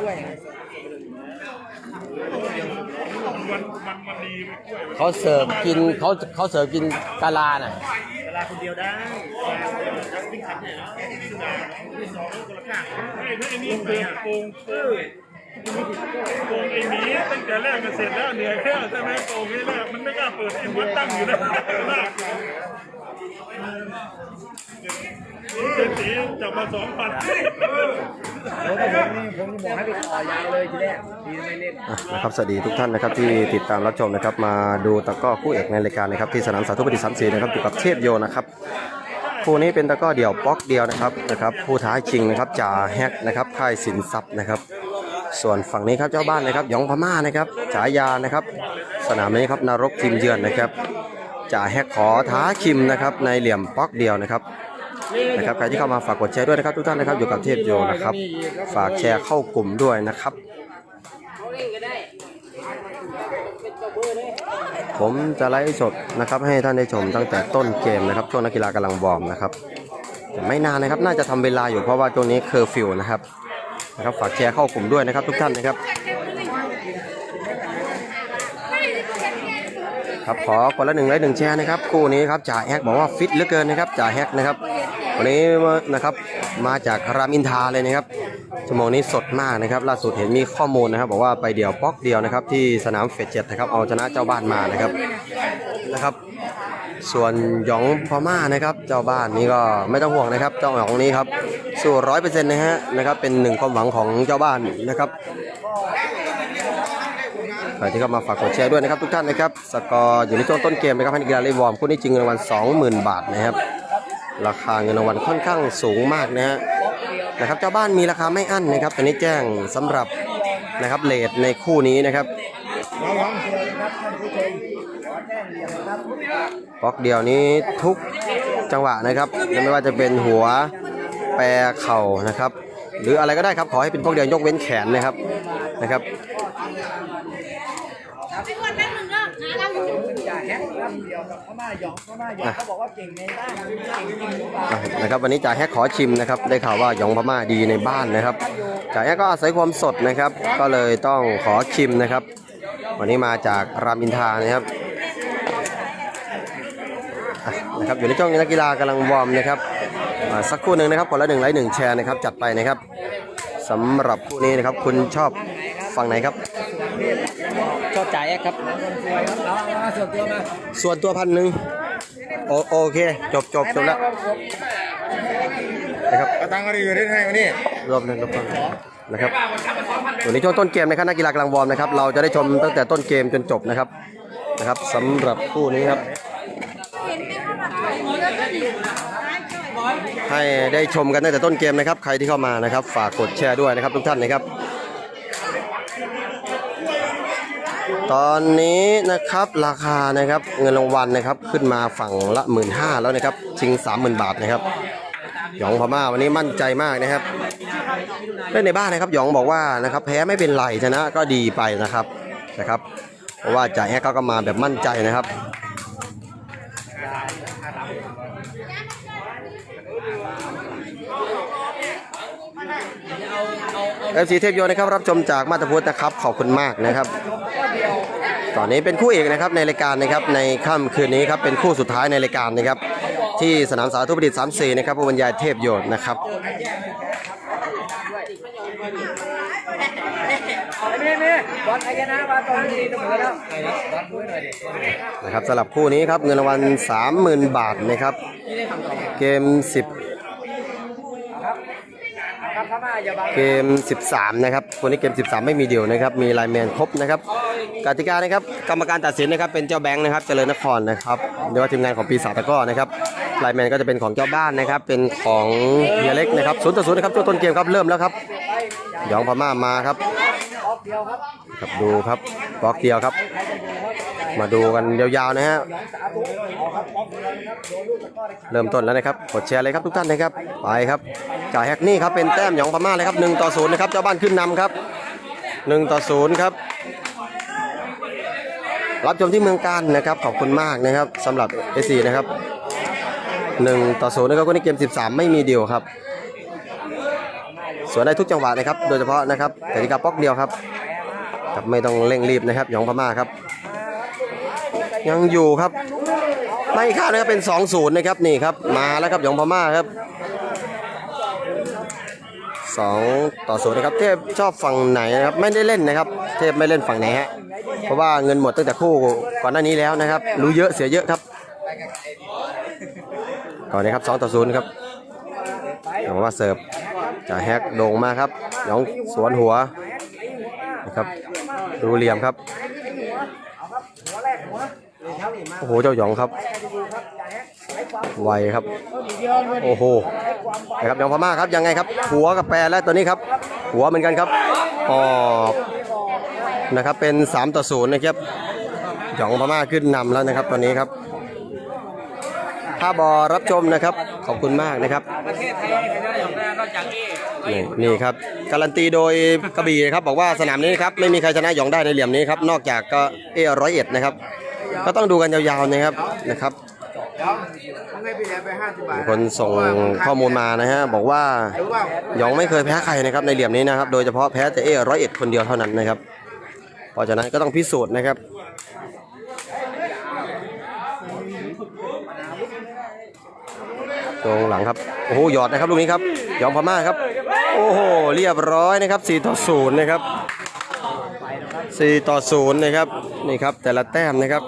กล้วยมันมันมันดีไปกล้วยเขาเสิร์ฟกินเขาเขาเสิร์ฟกินกาลาน่ะเวลาคนเดียวได้แล้ววิ่งขันเนี่ยแล้ววิ่งมาวิ่งสองคนละข้างไอ้ไอ้นี่เปิดโกงโกงโกงไอ้หนี้ตั้งแต่แรกก็เสร็จแล้วเหนื่อยแค่ใช่ไหมโกงนี่แรกมันไม่กล้าเปิดไอ้หัวตั้งอยู่นะลากเศรษฐีจับมาสองพัน ผมผมนี่ผมบอกให้ไปต่อยาวเลยทีแรกทีไม่เล่นอะนะครับสวัสดีทุกท่านนะครับที่ติดตามรับชมนะครับ มาดูตะกร้อคู่เอกในรายการนะครับที่สนามสาธุปฏิสัมศรีนะครับอยู่กับเทพโยนะครับคู่นี้เป็นตะกร้อเดี่ยวป๊อกเดียวนะครับนะครับผู้ท้าชิงนะครับจ่าแฮกนะครับค่ายสินทรัพย์นะครับ ส่วนฝั่งนี้ครับเจ้าบ้านนะครับหยองพม่านะครับฉายานะครับ สนามนี้ครับนรกทีมเยือนนะครับจ่าแฮกขอท้าคิมนะครับในเหลี่ยมป๊อกเดียวนะครับ นะครับใครที่เข้ามาฝากกดแชร์ด้วยนะครับ ทุกท่านนะครับอยู่กับเทพโยนะครับ ฝากแชร์เข้ากลุ่มด้วยนะครับ ผมจะไลฟ์สดนะครับ ให้ท่านได้ชมตั้งแต่ต้นเกมนะครับช่วงนักกีฬากำลังวอร์มนะครับแต่ไม่นานนะครับน่าจะทำเวลาอยู่เพราะว่าช่วงนี้เคอร์ฟิวนะครับนะครับ ฝากแชร์เข้ากลุ่มด้วยนะครับ ทุกท่านนะครับครับขอคนละหนึ่งไลค์หนึ่งแชร์นะครับคู่นี้ครับจ่าแฮกบอกว่าฟิตเหลือเกินนะครับจ่าแฮกนะครับ วันนี้นะครับมาจากรามอินทราเลยนะครับชั่วโมงนี้สดมากนะครับ ล่าสุดเห็นมีข้อมูลนะครับ บอกว่าไปเดี่ยวป๊อกเดียวนะครับ ที่สนามเฟสเจ็ดนะครับเอาชนะเจ้าบ้านมานะครับนะครับ ส่วนหยองพม่านะครับ เจ้าบ้านนี้ก็ไม่ต้องห่วงนะครับ เจ้าหยองนี้ครับสู้ร้อยเปอร์เซ็นต์นะฮะนะครับ เป็นหนึ่งความหวังของเจ้าบ้านนะครับใครที่เข้ามาฝากกดแชร์ด้วยนะครับทุกท่านนะครับ สกอร์อยู่ในช่วงต้นเกมนะครับให้นักกีฬาเลยวอร์มคู่นี้จริงเงินรางวัล20,000 บาทนะครับ ราคาเงินรางวัลค่อนข้างสูงมากนะฮะนะครับเจ้าบ้านมีราคาไม่อั้นนะครับตอนนี้แจ้งสำหรับนะครับเลทในคู่นี้นะครับระวังเลยครับท่านผู้ชมขอแจ้งเหลี่ยมนะครับบล็อกเดียวนี้ทุกจังหวะนะครับไม่ว่าจะเป็นหัวแปรเข่านะครับ หรืออะไรก็ได้ครับขอให้เป็นพวกเดียวยกเว้นแขนนะครับนะครับ แฮกครับเดียวกับพม่าหยองพม่าหยองเขาบอกว่าเก่งในบ้านเก่งจริงหรือเปล่าอะนะครับวันนี้จ่าแฮกขอชิมนะครับ ได้ข่าวว่าหยองพม่าดีในบ้านนะครับจ่าแฮกก็อาศัยความสดนะครับ ก็เลยต้องขอชิมนะครับ วันนี้มาจากรามอินทรานะครับอะนะครับอยู่ในช่วงนักกีฬากำลังวอร์มนะครับอ่าสักครู่หนึ่งนะครับคนละหนึ่งไลค์หนึ่งแชร์นะครับจัดไปนะครับสำหรับคู่นี้นะครับคุณชอบฝั่งไหนครับชอบ จ่ายครับสวยครับเอามาส่วนตัวมาส่วนตัวพันหนึ่งโอโอเคจบจบจบแล้วนะครับเอาตังค์อะไรอยู่ได้ไงวันนี้รอบหนึงรอบหนึงนะครับวันนี้ช่วงต้นเกมนะครับนักกีฬากำลังวอร์มนะครับเราจะได้ชมตั้งแต่ต้นเกมจนจบนะครับนะครับสำหรับคู่นี้ครับเห็นไหมเขาแบบแล้วก็ดีให้ได้ชมกันตั้งแต่ต้นเกมนะครับ ใครที่เข้ามานะครับ ฝากกดแชร์ด้วยนะครับทุกท่านนะครับ ตอนนี้นะครับราคานะครับเงินรางวัลนะครับขึ้นมาฝั่งละหมื่นห้าแล้วนะครับชิงสามหมื่นบาทนะครับหยองพม่าวันนี้มั่นใจมากนะครับเล่นในบ้านนะครับหยองบอกว่านะครับแพ้ไม่เป็นไรชนะก็ดีไปนะครับนะครับเพราะว่าจ่ายแฮกเขาก็มาแบบมั่นใจนะครับเอฟซีเทพโยนะครับรับชมจากมาตรพุทธนะครับขอบคุณมากนะครับ ตอนนี้เป็นคู่เอกนะครับในรายการนะครับในค่ำคืนนี้ครับเป็นคู่สุดท้ายในรายการนะครับที่สนามสาธุประดิษฐ์สามสี่นะครับผู้บรรยายเทพโยนนะครับไม่ไม่บอลไอ้ชนะมาตอนนะมอแล้วบอลด้วยหน่อยดินะครับสำหรับคู่นี้ครับเงินรางวัล30,000 บาทนะครับ เกม 10ครับพม่าอย่าบังเกม 13 นะครับคนนี้เกม 13 ไม่มีเดี่ยวนะครับ มีไลแมนครบนะครับ กติกานะครับกรรมการตัดสินนะครับเป็นเจ้าแบงค์นะครับเจริญนครนะครับเรียกว่าทีมงานของปีศาจตะกร้อนะครับไลน์แมนก็จะเป็นของเจ้าบ้านนะครับ เป็นของเฮียเล็กนะครับศูนย์ต่อศูนย์นะครับช่วงต้นเกมครับเริ่มแล้วครับหยองพม่ามาครับครับดูครับบล็อกเดียวครับ มาดูกันยาวๆนะฮะเอาครับออกเดียวนะครับโดนลูกตะก้อได้เริ่มต้นแล้วนะครับกดแชร์เลยครับทุกท่านนะครับไปครับจ่ายแฮกนี่ครับเป็นแต้มหยองพม่าเลยครับหนึ่งต่อศูนย์นะครับเจ้าบ้านขึ้นนำครับหนึ่งต่อศูนย์ครับ รับชมที่เมืองการนะครับขอบคุณมากนะครับสำหรับเอซีนะครับหนึ่งต่อศูนย์นะครับคนนี้เกม 13 ไม่มีเดียวครับสวนได้ทุกจังหวะนะครับ โดยเฉพาะนะครับกติกาป๊อกเดียวครับครับไม่ต้องเร่งรีบนะครับหยองพม่าครับ ยังอยู่ครับ ไม่คาดนะครับเป็น 2 0 นะครับนี่ครับมาแล้วครับหยองพม่าครับ2ต่อ0นะครับเทพชอบฝั่งไหนนะครับไม่ได้เล่นนะครับ เทพไม่เล่นฝั่งไหนฮะเพราะว่าเงินหมดตั้งแต่คู่ก่อนหน้านี้แล้วนะครับ รู้เยอะเสียเยอะครับก่อนนี้ครับ2ต่อ0ครับหยองว่าเสิร์ฟจะแฮกโด่งมาครับหยองสวนหัวนะครับดูเหลี่ยมครับโอ้โหเจ้าหยองครับไวครับโอ้โหนะครับหยองพม่าครับยังไงครับ หัวกับแปรและตัวนี้ครับ หัวเหมือนกันครับออก นะครับเป็น 3 ต่อ0นะครับหยองพม่าขึ้นนำแล้วนะครับตอนนี้ครับถ้าบอรับชมนะครับ ขอบคุณมากนะครับประเทศไทยไม่มีใครชนะหยองได้นอกจากเอ้นี่นี่ครับการันตีโดยกระบี่นะครับบอกว่าสนามนี้นะครับไม่มีใครชนะหยองได้ในเหลี่ยมนี้ครับนอกจากก็เอร้อยเอ็ดนะครับก็ต้องดูกันยาวๆนะครับนะครับมึงให้พี่แหลมไปห้าสิบบาทมีคนส่งข้อมูลมานะฮะบอกว่าหรือว่าหยองไม่เคยแพ้ใครนะครับในเหลี่ยมนี้นะครับ โดยเฉพาะแพ้แต่เอร้อยเอ็ดคนเดียวเท่านั้นนะครับเพ ราะฉะนั้นก็ต้องพิสูจน์นะครับ ตรงหลังครับ โอ้โหหยอดนะครับลูกนี้ครับ ยองพม่าครับ โอ้โห เรียบร้อยนะครับ4ต่อ0นะครับ4ต่อ0นะครับนี่ครับแต่ละแต้มนะครับ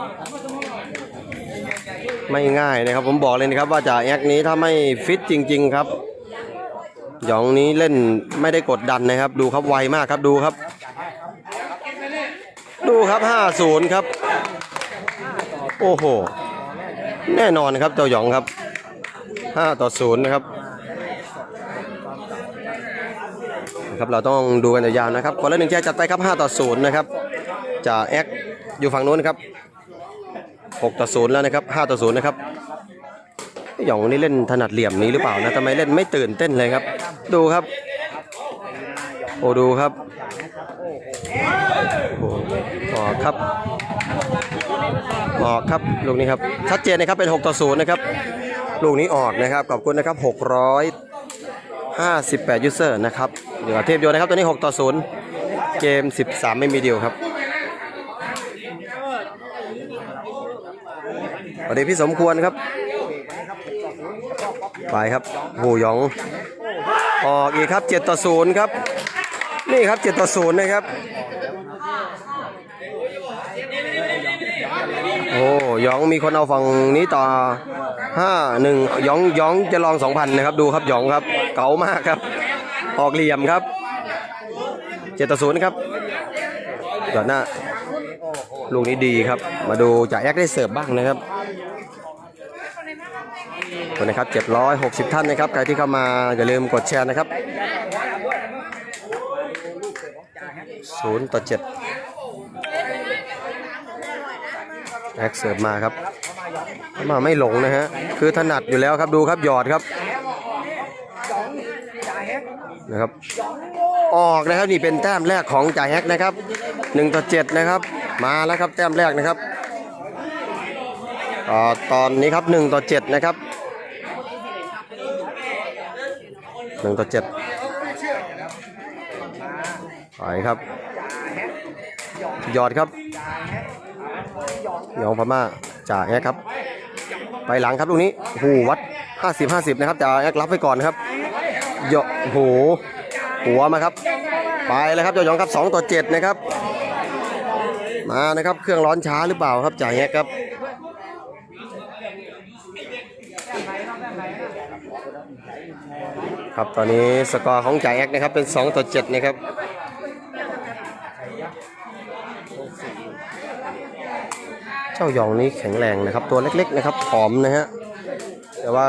ไม่ง่ายนะครับ ผมบอกเลยนะครับว่าจ่าแอกนี้ถ้าไม่ฟิตจริง ๆ ครับหยองนี้เล่นไม่ได้กดดันนะครับ ดูครับไวมากครับดูครับ ดูครับ5-0ครับ โอ้โห แน่นอนครับเจ้าหยองครับ5ต่อ0นะครับครับเราต้องดูกันยาวๆนะครับคนละหนึ่งแชร์จัดไปครับ5ต่อ0นะครับจ่าแอกอยู่ฝั่งนู้นนะครับ6ต่อ0แล้วนะครับ5ต่อ0นะครับหยองนี่เล่นถนัดเหลี่ยมนี้หรือเปล่านะทำไมเล่นไม่ตื่นเต้นเลยครับ ดูครับ โอ้ดูครับ โอ้ออกครับออกครับลูกนี้ครับชัดเจนนะครับเป็น 6 ต่อ0นะครับลูกนี้ออกนะครับขอบคุณนะครับ 658 ยูเซอร์นะครับเดี๋ยวเทพโยนนะครับตัวนี้ 6 ต่อ 0 เกม 13 ไม่มีเดียวครับสวัสดีพี่สมควรครับ ไปครับโหหยอง ออกอีกครับ 7 ต่อ 0 ครับ นี่ครับ7ต่อ0นะครับ โอ้ยองมีคนเอาฝั่งนี้ต่อห้าหนึ่งยองยองจะลองสองพันนะครับ ดูครับยองครับ เก๋ามากครับ ออกเหลี่ยมครับเจ็ดต่อศูนย์ครับหยอดหน้าลูกนี้ดีครับ มาดูจ่าแอกได้เสิร์ฟบ้างนะครับขอบคนนะครับ760 ท่านนะครับ ใครที่เข้ามาอย่าลืมกดแชร์นะครับ 0ต่อ7แอคเสิร์ฟมาครับมาไม่หลงนะฮะ คือถนัดอยู่แล้วครับดูครับหยอดครับนะครับ ออกนะครับนี่เป็นแต้มแรกของจ่ายแฮกนะครับ1ต่อ7นะครับ มาแล้วครับแต้มแรกนะครับอตอนนี้ครับ1ต่อ7นะครับ1ต่อ7ไปครับ หยอดครับยองพม่าจ่าแอกครับ ไปหลังครับลูกนี้โอ้โหวัด 50 50 นะครับจ่าแอกรับไปก่อนนะครับเหยาะโอ้โหหัวมาครับ ไปแล้วครับจ้าหยองครับ2ต่อ7นะครับ มานะครับเครื่องร้อนช้าหรือเปล่าครับจ่าแอกครับครับตอนนี้สกอร์ของจ่าแอกนะครับเป็น 2 ต่อ 7 นะครับ จ้ายองนี้แข็งแรงนะครับ ตัวเล็กๆนะครับผอมนะฮะแต่ว่า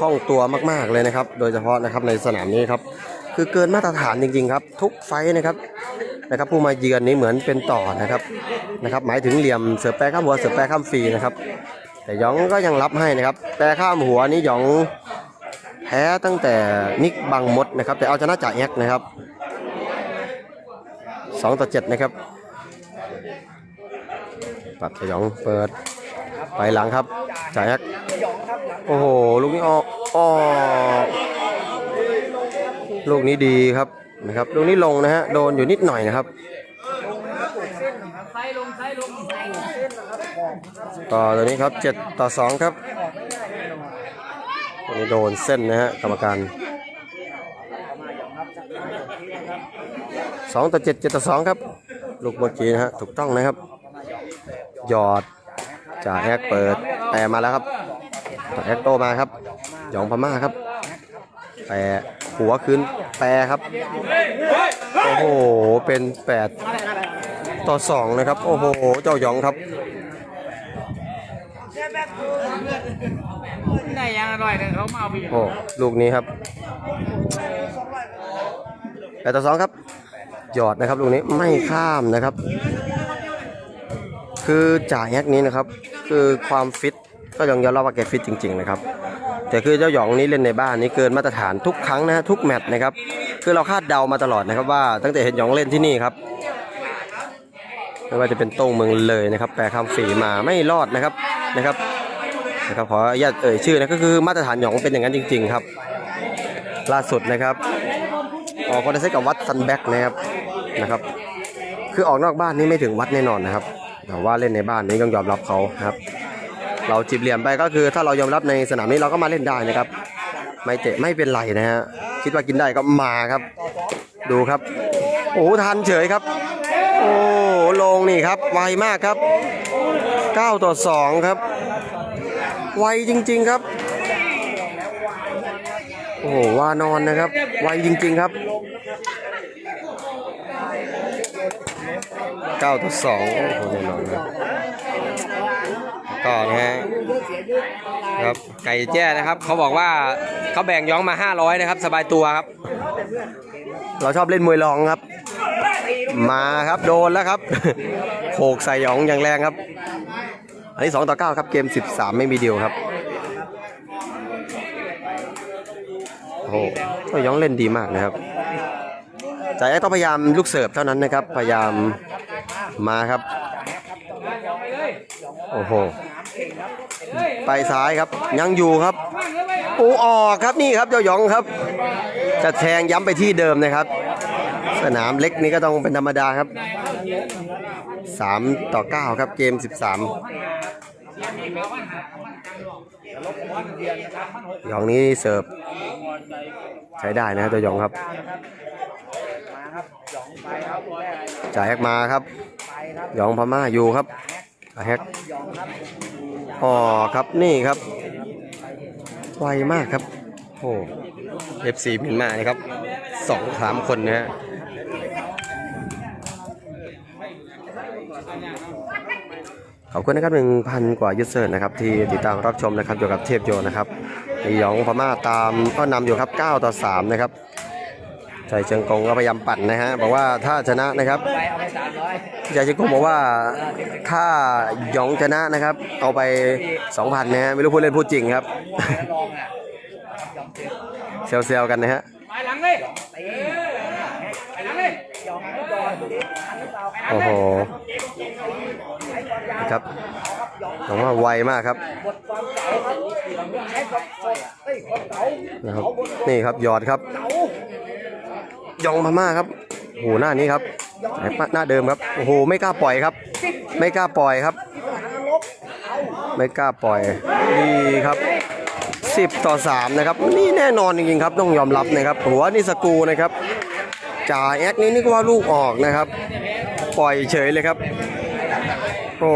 คล่องตัวมากๆเลยนะครับ โดยเฉพาะนะครับในสนามนี้ครับคือเกินมาตรฐานจริงๆครับ ทุกไฟนะครับนะครับ ผู้มาเยือนนี้เหมือนเป็นต่อนะครับนะครับ หมายถึงเหลี่ยมเสือแปรข้ามหัวเสือแปรข้ามฟรีนะครับ แต่ยองก็ยังรับให้นะครับ แปรข้ามหัวนี้ยองแพ้ตั้งแต่นิกบังมดนะครับ แต่เอาชนะจ่าแอกนะครับสองต่อเจ็ดนะครับ ปัดสยองเปิด ไปหลังครับจ่ายแฮกโอ้โห ลูกนี้ออกออกลูกนี้ดีครับนะครับ ลูกนี้ลงนะฮะ โดนอยู่นิดหน่อยนะครับ ต่อตัวนี้ครับเจ็ดต่อสองครับตัวนี้โดนเส้นนะฮะกรรมการสองต่อเจ็ดเจ็ดต่อสองครับ ลูกเมื่อกี้นะฮะ ถูกต้องนะครับ หยอดจ่าแอกเปิดแปรมาแล้วครับจ่าแอกโตมาครับหยองพม่าครับแปรหัวคืนแปรครับ โอ้โห เป็นแปดต่อสองนะครับ โอ้โห เจ้าหยองครับได้ยังอร่อยเลยเขามาเอาไปโอ้ลูกนี้ครับแปดต่อสองครับ หยอดนะครับลูกนี้ไม่ข้ามนะครับ คือจ่าแฮกนี้นะครับ คือความฟิตก็ยังยอมรับว่าแกฟิตจริง ๆ นะครับ แต่คือเจ้าหยองนี้เล่นในบ้านนี้เกินมาตรฐานทุกครั้งนะฮะทุกแมตช์นะครับ คือเราคาดเดามาตลอดนะครับว่าตั้งแต่เห็นหยองเล่นที่นี่ครับไม่ว่าจะเป็นโต้งเมืองเลยนะครับ แปรคำฝีมาไม่รอดนะครับนะครับนะครับขออนุญาตเอ่ยชื่อนะก็คือมาตรฐานหยองเป็นอย่างนั้นจริง ๆ ครับ ล่าสุดนะครับออกคอนเทสกับวัดซันแบ็กนะครับนะครับ คือออกนอกบ้านนี่ไม่ถึงวัดแน่นอนนะครับ แต่ว่าเล่นในบ้านนี้ต้องยอมรับเขาครับ เราจีบเหลี่ยมไปก็คือถ้าเรายอมรับในสนามนี้เราก็มาเล่นได้นะครับ ไม่เตะไม่เป็นไรนะฮะคิดว่ากินได้ก็มาครับ ดูครับ โอ้ทันเฉยครับ โอ้ลงนี่ครับ ไวมากครับ 9 ต่อ 2 ครับ ไวจริง ๆครับ โอ้โหวานอนนะครับ ไวจริง ๆ ครับ 9ต่อ2โอ้โหแน่นอนครับต่อนะฮะครับไก่แจ้นะครับ เขาบอกว่าเขาแบ่งย้องมา 500 นะครับ สบายตัวครับ เราชอบเล่นมวยรองครับ มาครับโดนแล้วครับโขกใส่หยองอย่างแรงครับ อันนี้ 2 ต่อ 9 ครับเกม 13 ไม่มีเดียวครับโอ้โหก็หยองเล่นดีมากนะครับจ่ายแอคต้องพยายามลูกเสิร์ฟเท่านั้นนะครับ พยายาม มาครับ โอ้โห ไปซ้ายครับ ยังอยู่ครับปูออกครับนี่ครับเจ้าหยองครับ จะแทงย้ำไปที่เดิมนะครับ สนามเล็กนี้ก็ต้องเป็นธรรมดาครับ 3 ต่อ 9 ครับเกม 13 หยองนี้เสิร์ฟใช้ได้นะครับเจ้าหยองครับจ่ายแฮกมาครับ หยองพม่าอยู่ครับแฮกอ๋อครับนี่ครับ ไวมากครับโอ้ FC เมียนมานะครับสองสามคนนะฮะขอบคุณนะครับหนึ่งพันกว่ายูเซอร์นะครับที่ติดตามรับชมนะครับเกี่ยวกับเทพโยนะครับยองพม่าตามก็นำอยู่ครับ 9 ต่อ 3 นะครับ ใจเชิงกงก็พยายามปั่นนะฮะบอกว่าถ้าชนะนะครับไปเอาไป300ใจเชิงกงบอกว่าถ้าหยองชนะนะครับ เอาไป 2,000นะฮะไม่รู้พูดเล่นพูดจริงครับเซลกันนะฮะโอ้โหครับผมว่าไวมากครับนะครับนี่ครับยอดครับ ยองพม่าครับโอ้โหหน้านี้ครับหน้าเดิมครับโอ้โหไม่กล้าปล่อยครับ ไม่กล้าปล่อยครับ ไม่กล้าปล่อยนี่ครับ 10 ต่อ 3 นะครับ นี่แน่นอนจริงๆครับ ต้องยอมรับนะครับหัวนี่สกูนะครับจ่าแอคนี้นึกว่าลูกออกนะครับ ปล่อยเฉยเลยครับ โอ้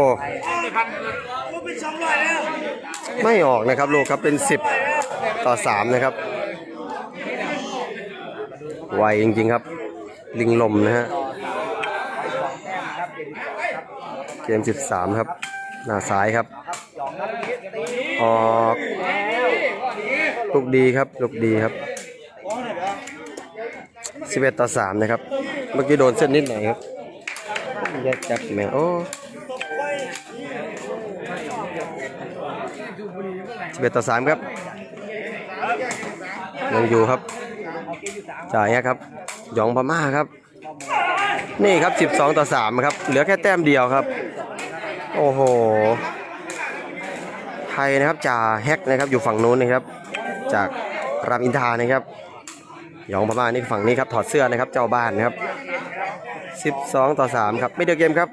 ไม่ออกนะครับลูกครับเป็น 10 ต่อ 3 นะครับ ไวจริงๆครับ ลิงลมนะฮะ เกม 13 ครับ หน้าซ้ายครับ ออกลูกดีครับลูกดีครับ 11 ต่อ 3 นะครับ เมื่อกี้โดนเส้นนิดหน่อยครับแยกจับแม่โอ้11ต่อ 3 ครับยังอยู่ครับ จ่ายครับยองพม่าครับ นี่ครับ 12 ต่อ 3 ครับ เหลือแค่แต้มเดียวครับ โอ้โห ไทยนะครับจ่าแฮกนะครับอยู่ฝั่งนู้นนะครับ จากรามอินทานะครับยองพม่านี่ฝั่งนี้ครับถอดเสื้อนะครับเจ้าบ้านนะครับ 12 ต่อ 3 ครับ ไม่เดียวเกมครับ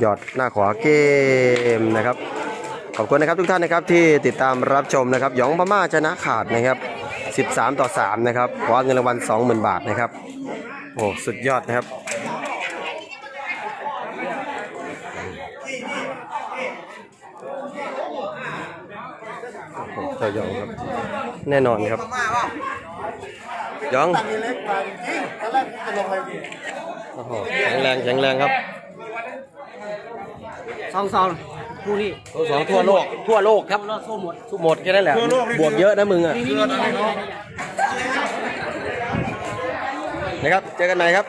หยอดหน้าขวาเกมนะครับ ขอบคุณนะครับทุกท่านนะครับที่ติดตามรับชมนะครับหยองพม่าชนะขาดนะครับ 13 ต่อ 3 นะครับคว้าเงินรางวัล 20,000 บาทนะครับ โอ้ สุดยอดนะครับโอ้โหเจ้าหยองครับ แน่นอนครับหยองเล็กกว่าจริงตอนแรกจะลงไปโอ้โหแข็งแรงแข็งแรงครับ สองสอง คู่นี้ตัวสองทั่วโลก ทั่วโลกครับรอดโซ่หมดทุกหมดแค่นั้นแหละบวกเยอะนะมึงอะนี่นี่นี่นะครับ เจอกันใหม่ครับ